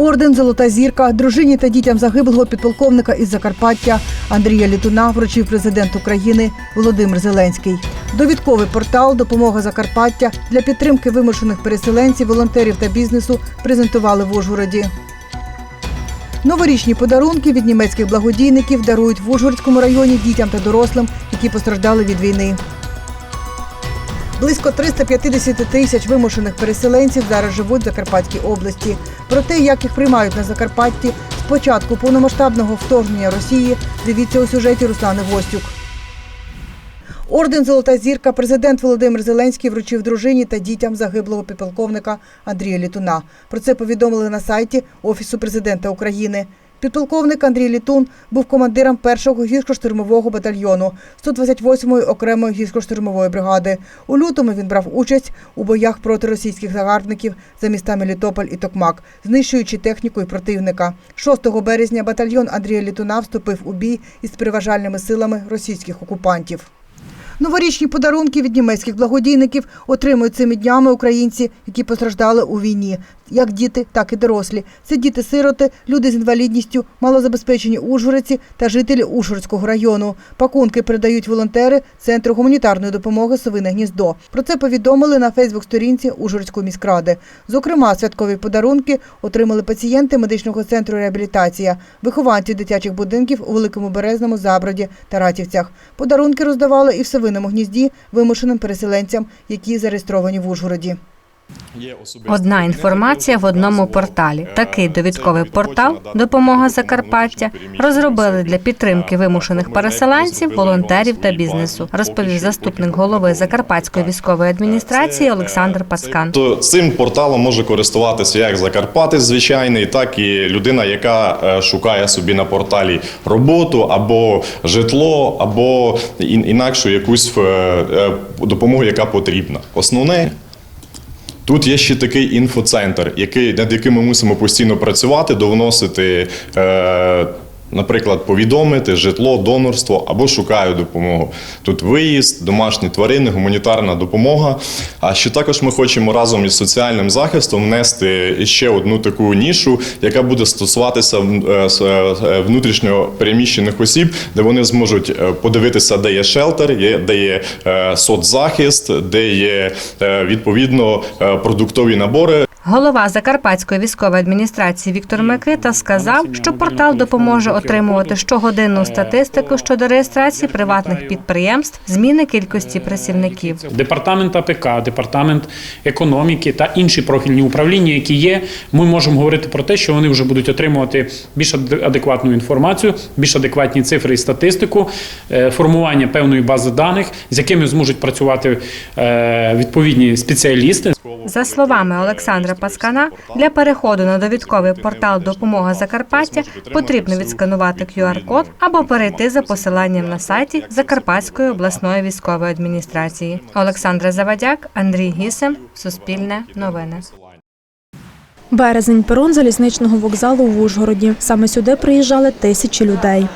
Орден Золота зірка дружині та дітям загиблого підполковника із Закарпаття Андрія Літуна вручив президент України Володимир Зеленський. Довідковий портал Допомога Закарпаття для підтримки вимушених переселенців, волонтерів та бізнесу презентували в Ужгороді. Новорічні подарунки від німецьких благодійників дарують в Ужгородському районі дітям та дорослим, які постраждали від війни. Близько 350 тисяч вимушених переселенців зараз живуть в Закарпатській області. Про те, як їх приймають на Закарпатті з початку повномасштабного вторгнення Росії, дивіться у сюжеті Руслани Гостюк. Орден Золота зірка президент Володимир Зеленський вручив дружині та дітям загиблого підполковника Андрія Літуна. Про це повідомили на сайті Офісу президента України. Підполковник Андрій Літун був командиром першого гірсько-штурмового батальйону 128-ї окремої гірсько-штурмової бригади. У лютому він брав участь у боях проти російських загарбників за містами Літополь і Токмак, знищуючи техніку і противника. 6 березня батальйон Андрія Літуна вступив у бій із переважальними силами російських окупантів. Новорічні подарунки від німецьких благодійників отримують цими днями українці, які постраждали у війні, як діти, так і дорослі. Це діти-сироти, люди з інвалідністю, малозабезпечені ужгородці та жителі Ужгородського району. Пакунки передають волонтери Центру гуманітарної допомоги Совине гніздо. Про це повідомили на Фейсбук-сторінці Ужгородської міськради. Зокрема, святкові подарунки отримали пацієнти медичного центру реабілітація, вихованці дитячих будинків у Великому Березному, Заброді та Ратівцях. Подарунки роздавали і в Совиному гнізді вимушеним переселенцям, які зареєстровані в Ужгороді. Одна інформація в одному порталі. Такий довідковий портал Допомога Закарпаття розробили для підтримки вимушених переселенців, волонтерів та бізнесу, розповів заступник голови Закарпатської військової адміністрації Олександр Пацкан. То цим порталом може користуватися як закарпатець звичайний, так і людина, яка е, шукає собі на порталі роботу або житло, або ін- інакшу якусь е, е, допомогу, яка потрібна. Основне. Тут є ще такий інфоцентр, який, над яким ми мусимо постійно працювати, довносити, е, наприклад, повідомити житло, донорство або шукаю допомогу. Тут виїзд, домашні тварини, гуманітарна допомога. А ще також ми хочемо разом із соціальним захистом внести ще одну таку нішу, яка буде стосуватися е, е, внутрішньо переміщених осіб, де вони зможуть е, подивитися, де є шелтер, де є е, соцзахист, де є е, відповідно е, продуктові набори. Голова Закарпатської військової адміністрації Віктор Микита сказав, що портал допоможе отримувати щогодинну статистику щодо реєстрації приватних підприємств, зміни кількості працівників. Департамент АПК, департамент економіки та інші профільні управління, які є, ми можемо говорити про те, що вони вже будуть отримувати більш аде- адекватну інформацію, більш адекватні цифри і статистику, е, формування певної бази даних, з якими зможуть працювати е, відповідні спеціалісти. За словами Олександра Паскана, для переходу на довідковий портал Допомога Закарпаття потрібно відсканувати QR-код або перейти за посиланням на сайті Закарпатської обласної військової адміністрації. Олександра Завадяк, Андрій Гісем, Суспільне новини. Березень перон залізничного вокзалу в Ужгороді. Саме сюди приїжджали тисячі людей.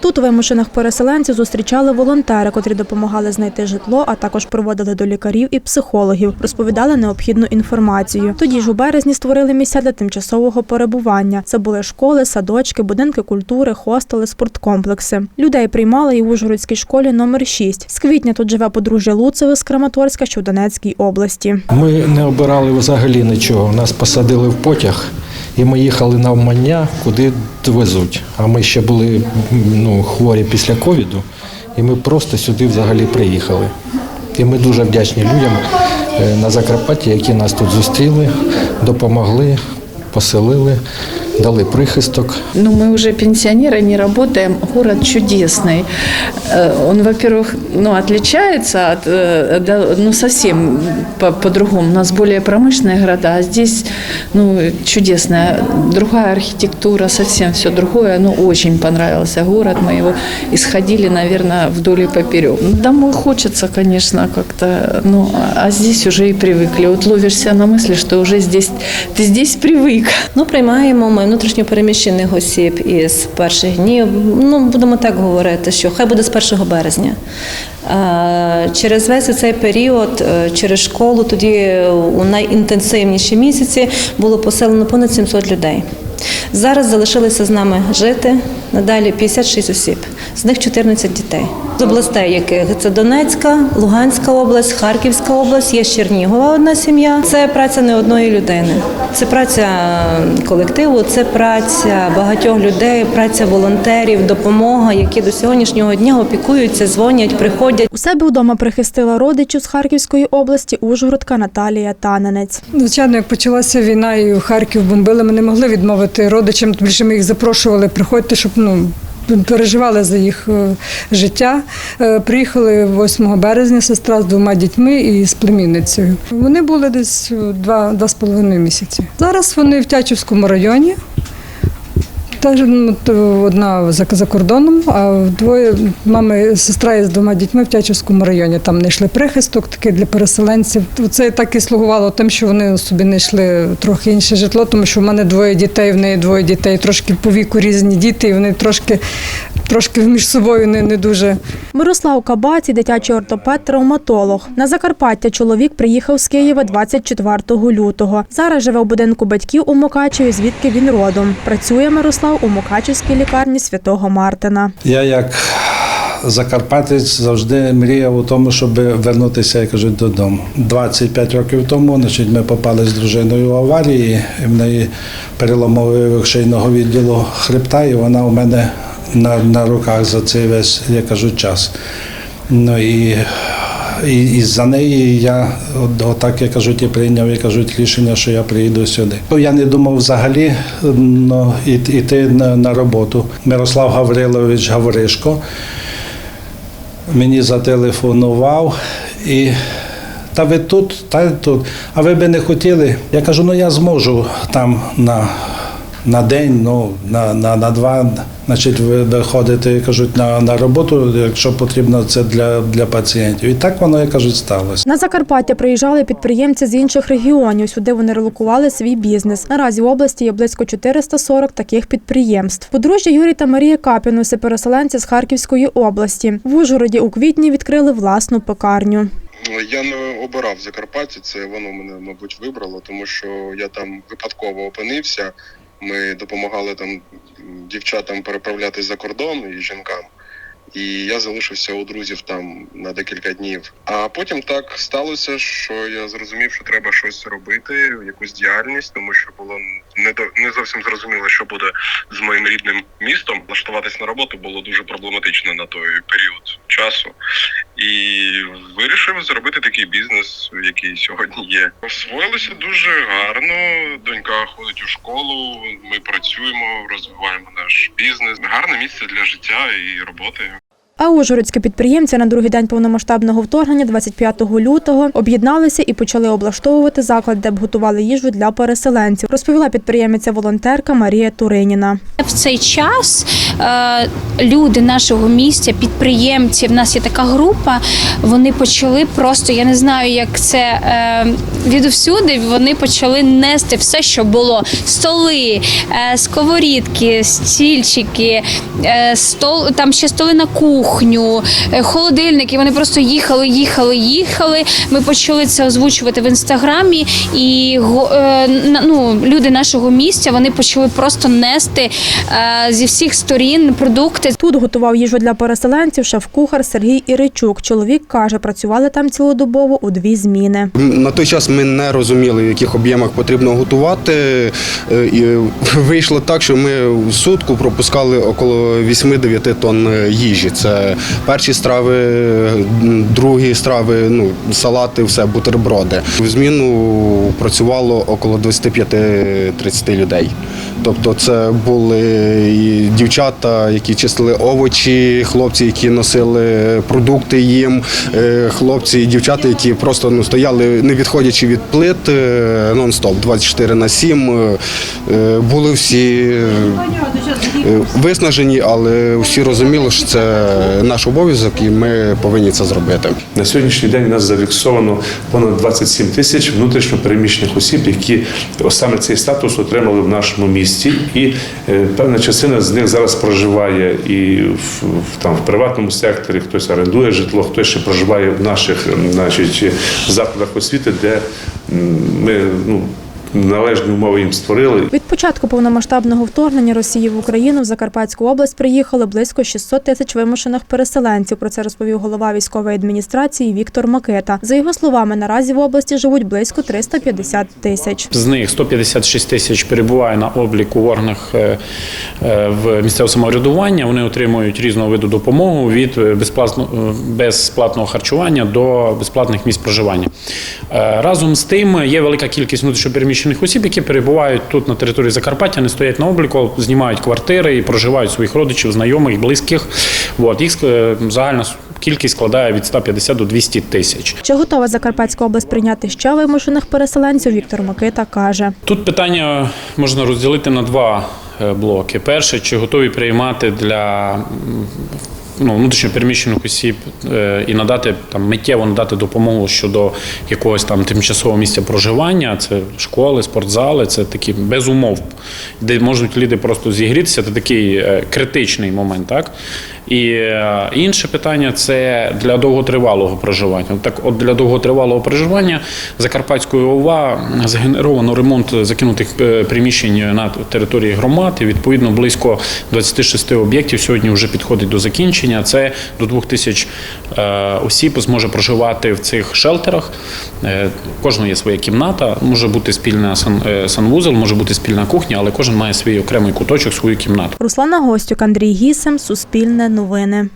Тут вимушених переселенців зустрічали волонтери, котрі допомагали знайти житло, а також проводили до лікарів і психологів, розповідали необхідну інформацію. Тоді ж у березні створили місця для тимчасового перебування. Це були школи, садочки, будинки культури, хостели, спорткомплекси. Людей приймали і в Ужгородській школі номер 6. З квітня тут живе подружжя Луцеве з Краматорська, що в Донецькій області. Ми не обирали взагалі нічого. Нас посадили в потяг, і ми їхали на Вмання, куди везуть. А ми ще були ну, хворі після ковіду, і ми просто сюди взагалі приїхали. І ми дуже вдячні людям е, на Закарпатті, які нас тут зустріли, допомогли, поселили, дали прихисток. Ну, мы уже пенсионеры, не работаем. Город чудесный. Э, Он, во-первых, ну, отличается от, э, ну, совсем по- по-другому. У нас более промышленные города, а здесь, ну, чудесная. Другая архитектура, совсем все другое. Ну, очень понравился город. Мы его исходили, наверное, вдоль и поперек. Ну, Домой хочется, конечно, как-то, ну, а здесь уже и привыкли. Вот ловишься на мысли, что уже здесь, ты здесь привык. Ну, приймаємо ми внутрішньопереміщених осіб із перших днів. Ну будемо так говорити, що хай буде з 1 березня. Через весь цей період, е, через школу, тоді у найінтенсивніші місяці було поселено понад 700 людей. Зараз залишилися з нами жити надалі 56 осіб, з них 14 дітей. З областей, яких це Донецька, Луганська область, Харківська область, є з Чернігова одна сім'я. Це праця не одної людини. Це праця колективу, це праця багатьох людей, праця волонтерів, допомога, які до сьогоднішнього дня опікуються, дзвонять, приходять. У себе вдома прихистила родичів з Харківської області Ужгородка Наталія Таненець. Звичайно, як почалася війна і в Харків бомбили, ми не могли відмовити родичам. Тим більше ми їх запрошували, приходьте, щоб ну. Переживали за їх е, життя. Е, Приїхали 8 березня сестра з двома дітьми і з племінницею. Вони були десь е, два, два з половиною місяці. Зараз вони в Тячівському районі. Теж одна за, за кордоном, а вдвоє мами, сестра із двома дітьми в Тячівському районі. Там знайшли прихисток такий для переселенців. Це так і слугувало тим, що вони собі знайшли трохи інше житло, тому що в мене двоє дітей, в неї двоє дітей, трошки по віку різні діти, і вони трошки, трошки між собою не, не дуже. Мирослав Кабаці, дитячий ортопед, травматолог. На Закарпаття чоловік приїхав з Києва 24 лютого. Зараз живе у будинку батьків у Мукачеві, звідки він родом. Працює Мирослав у Мукачевській лікарні святого Мартина. Я як закарпатець завжди мріяв у тому, щоб вернутися, як кажуть, додому. 25 років тому значить, ми попали з дружиною в аварії, і в неї переломовий шийного відділу хребта, і вона у мене на, на руках за цей весь, як кажуть, час. Ну і і, і за неї я от, отак, як кажуть, і прийняв, як кажуть, рішення, що я приїду сюди. Я не думав взагалі ну, іти на, на роботу. Мирослав Гаврилович Гавришко мені зателефонував і. Та ви тут, та тут. А ви би не хотіли? Я кажу, ну я зможу там на, на день, ну, на, на, на два, значить, ви- виходити, кажуть, на, на роботу, якщо потрібно, це для, для пацієнтів. І так воно, як кажуть, сталося. На Закарпаття приїжджали підприємці з інших регіонів. Сюди вони релокували свій бізнес. Наразі в області є близько 440 таких підприємств. Подружжя Юрій та Марія Капінуси, переселенці з Харківської області. В Ужгороді у квітні відкрили власну пекарню. Я не обирав Закарпаття, це воно мене, мабуть, вибрало, тому що я там випадково опинився. Ми допомагали там дівчатам переправлятися за кордон і жінкам. І я залишився у друзів там на декілька днів. А потім так сталося, що я зрозумів, що треба щось робити, якусь діяльність, тому що було не до не зовсім зрозуміло, що буде з моїм рідним містом. Влаштуватись на роботу було дуже проблематично на той період часу. І вирішив зробити такий бізнес, який сьогодні є. Освоїлося дуже гарно. Донька ходить у школу. Ми працюємо, розвиваємо бізнес. Гарне місце для життя і роботи. А ужгородські підприємці на другий день повномасштабного вторгнення, 25 лютого, об'єдналися і почали облаштовувати заклад, де б готували їжу для переселенців. Розповіла підприємиця-волонтерка Марія Туриніна. В цей час е, люди нашого місця, підприємці, в нас є така група. Вони почали просто, я не знаю, як це е, відусюди. Вони почали нести все, що було: столи, е, сковорідки, стільчики, стол, там ще столи на кухню, е, холодильники. Вони просто їхали, їхали, їхали. Ми почали це озвучувати в інстаграмі, і го- е, ну, люди нашого місця вони почали просто нести е, зі всіх сторін продукти. Тут готував їжу для переселенців шеф-кухар Сергій Іричук. Чоловік каже, працювали там цілодобово у дві зміни. На той час ми не розуміли, в яких об'ємах потрібно готувати. І вийшло так, що ми в сутку пропускали около 8-9 тонн їжі. Це перші страви, другі страви, ну, салати, все, бутерброди. В зміну працювало около 25-30 людей. Тобто це були і дівчата, які чистили овочі, хлопці, які носили продукти їм, е, хлопці і дівчата, які просто ну, стояли, не відходячи від плит е, нон-стоп 24 на 7. Е, Були всі виснажені, але всі розуміли, що це наш обов'язок, і ми повинні це зробити. На сьогоднішній день у нас зафіксовано понад 27 тисяч внутрішньо переміщених осіб, які саме цей статус отримали в нашому місті. і е, певна частина з них зараз проживає і в, в- там в приватному секторі, хтось орендує житло, хтось ще проживає в наших значить, закладах освіти, де ми ну, належні умови їм створили. Від початку повномасштабного вторгнення Росії в Україну в Закарпатську область приїхали близько 600 тисяч вимушених переселенців. Про це розповів голова військової адміністрації Віктор Макета. За його словами, наразі в області живуть близько 350 тисяч. З них 156 тисяч перебуває на обліку в органах е, е, в місцевого самоврядування. Вони отримують різного виду допомогу від е, безплатно- безплатного харчування до безплатних місць проживання. Разом з тим є велика кількість внутрішньопереміщених осіб, які перебувають тут на території Закарпаття, не стоять на обліку, знімають квартири і проживають своїх родичів, знайомих, близьких. От їх е, загальна кількість складає від 150 до 200 тисяч. Чи готова Закарпатська область прийняти ще вимушених переселенців? Віктор Макита каже. Тут питання можна розділити на два е, блоки. Перше, чи готові приймати для ну, внутрішньо переміщених осіб е, і надати там миттєво надати допомогу щодо якогось там тимчасового місця проживання. Це школи, спортзали, це такі без умов, де можуть люди просто зігрітися. Це такий е, критичний момент, так. І е, інше питання це для довготривалого проживання. Так, от для довготривалого проживання Закарпатською ОВА згенеровано ремонт закинутих приміщень на території громад. І відповідно близько 26 об'єктів сьогодні вже підходить до закінчення. Це до 2 тисяч е, осіб зможе проживати в цих шелтерах. Е, Кожного є своя кімната, може бути спільна е, санвузол, може бути спільна кухня, але кожен має свій окремий куточок, свою кімнату. Руслана Гостюк, Андрій Гісем, Суспільне новини.